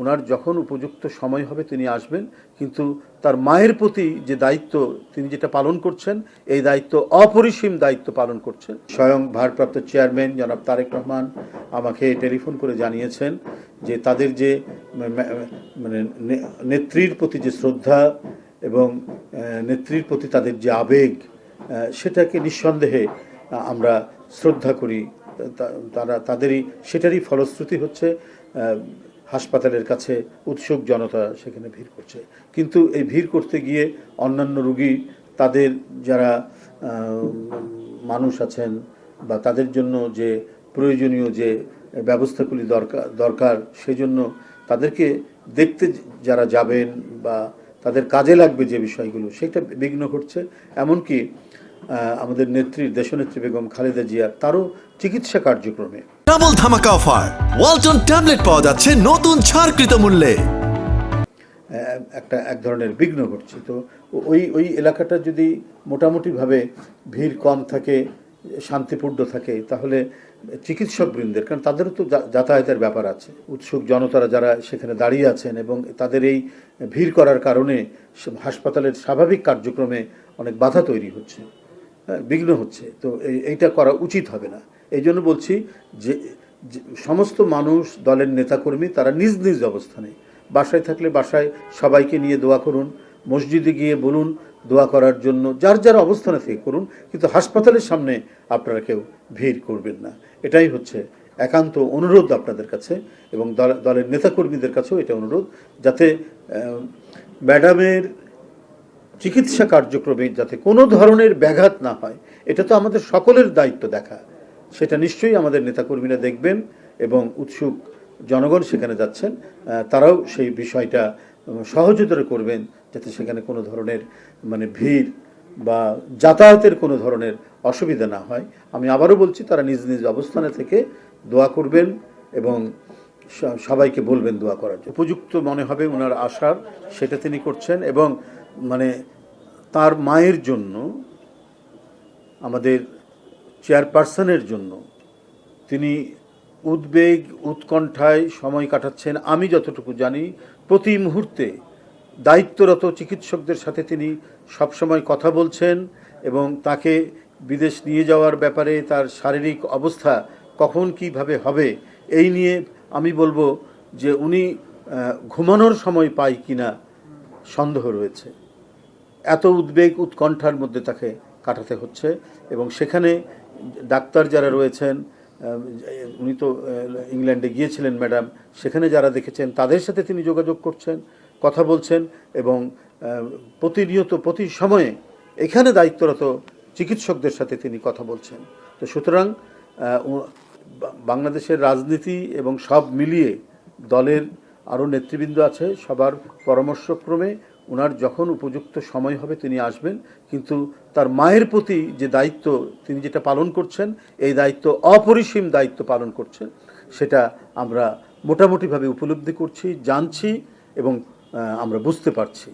ওনার যখন উপযুক্ত সময় হবে তিনি আসবেন, কিন্তু তার মায়ের প্রতি যে দায়িত্ব তিনি যেটা পালন করছেন, এই দায়িত্ব অপরিসীম দায়িত্ব পালন করছেন। স্বয়ং ভারপ্রাপ্ত চেয়ারম্যান জনাব তারেক রহমান আমাকে টেলিফোন করে জানিয়েছেন যে তাদের যে মানে নেত্রীর প্রতি যে শ্রদ্ধা এবং নেত্রীর প্রতি তাদের যে আবেগ সেটাকে নিঃসন্দেহে আমরা শ্রদ্ধা করি। তারা, তাদেরই, সেটারই ফলশ্রুতি হচ্ছে হাসপাতালের কাছে উৎসুক জনতা সেখানে ভিড় করছে। কিন্তু এই ভিড় করতে গিয়ে অন্যান্য রুগী তাদের যারা মানুষ আছেন বা তাদের জন্য যে প্রয়োজনীয় যে ব্যবস্থাগুলি দরকার দরকার সেজন্য তাদেরকে দেখতে যারা যাবেন বা তাদের কাজে লাগবে যে বিষয়গুলো, সেটা বিঘ্ন ঘটছে। এমনকি আমাদের নেত্রী, দেশনেত্রী বেগম খালেদা জিয়ার তারও চিকিৎসা কার্যক্রমে ডাবল ধামাকা অফার। ওয়ালটন ট্যাবলেট পাওয়া যাচ্ছে নতুন ছাড়কৃত মূল্যে। একটা এক ধরনের বিঘ্ন ঘটছে। তো ওই ওই এলাকাটা যদি মোটামুটিভাবে ভিড় কম থাকে, শান্তিপূর্ণ থাকে, তাহলে চিকিৎসক বৃন্দের, কারণ তাদেরও তো যাতায়াতের ব্যাপার আছে। উৎসুক জনতারা যারা সেখানে দাঁড়িয়ে আছেন এবং তাদের এই ভিড় করার কারণে হাসপাতালের স্বাভাবিক কার্যক্রমে অনেক বাধা তৈরি হচ্ছে। বিঘ্ন হচ্ছে। তো এই- এইটা করা উচিত হবে না। এই জন্য বলছি যে সমস্ত মানুষ, দলের নেতাকর্মী, তারা নিজ নিজ অবস্থানে বাসায় থাকলে বাসায় সবাইকে নিয়ে দোয়া করুন, মসজিদে গিয়ে বলুন দোয়া করার জন্য, যার যার অবস্থানে থেকে করুন, কিন্তু হাসপাতালের সামনে আপনারা কেউ ভিড় করবেন না। এটাই হচ্ছে একান্ত অনুরোধ আপনাদের কাছে এবং দল- দলের নেতাকর্মীদের কাছেও এটা অনুরোধ, যাতে ম্যাডামের চিকিৎসা কার্যক্রমে যাতে কোনো ধরনের ব্যাঘাত না হয়, এটা তো আমাদের সকলের দায়িত্ব দেখা। সেটা নিশ্চয়ই আমাদের নেতাকর্মীরা দেখবেন এবং উৎসুক জনগণ সেখানে যাচ্ছেন তারাও সেই বিষয়টা সহযোগিতা করবেন যাতে সেখানে কোনো ধরনের মানে ভিড় বা যাতায়াতের কোনো ধরনের অসুবিধা না হয়। আমি আবারও বলছি, তারা নিজ নিজ অবস্থানে থেকে দোয়া করবেন এবং সবাইকে বলবেন দোয়া করার উপযুক্ত মনে হবে ওনার আশার, সেটা তিনি করছেন এবং মানে তার মায়ের জন্য, আমাদের চেয়ারপারসনের জন্য তিনি উদ্বেগ, উৎকণ্ঠায় সময় কাটাচ্ছেন। আমি যতটুকু জানি, প্রতি মুহূর্তে দায়িত্বরত চিকিৎসকদের সাথে তিনি সবসময় কথা বলছেন এবং তাকে বিদেশ নিয়ে যাওয়ার ব্যাপারে তার শারীরিক অবস্থা কখন কীভাবে হবে, এই নিয়ে আমি বলব যে উনি ঘুমানোর সময় পায় কিনা সন্দেহ রয়েছে। এত উদ্বেগ উৎকণ্ঠার মধ্যে তাকে কাটাতে হচ্ছে এবং সেখানে ডাক্তার যারা রয়েছেন উনি তো ইংল্যান্ডে গিয়েছিলেন ম্যাডাম, সেখানে যারা দেখেছেন তাদের সাথে তিনি যোগাযোগ করছেন, কথা বলছেন এবং প্রতিনিয়ত, প্রতি সময়ে এখানে দায়িত্বরত চিকিৎসকদের সাথে তিনি কথা বলছেন। তো সুতরাং বাংলাদেশের রাজনীতি এবং সব মিলিয়ে দলের আরও নেতৃবৃন্দ আছে সবার পরামর্শক্রমে ওনার যখন উপযুক্ত সময় হবে তিনি আসবেন, কিন্তু তার মায়ের প্রতি যে দায়িত্ব তিনি যেটা পালন করছেন, এই দায়িত্ব অপরিসীম দায়িত্ব পালন করছেন, সেটা আমরা মোটামুটিভাবে উপলব্ধি করছি, জানছি এবং আমরা বুঝতে পারছি।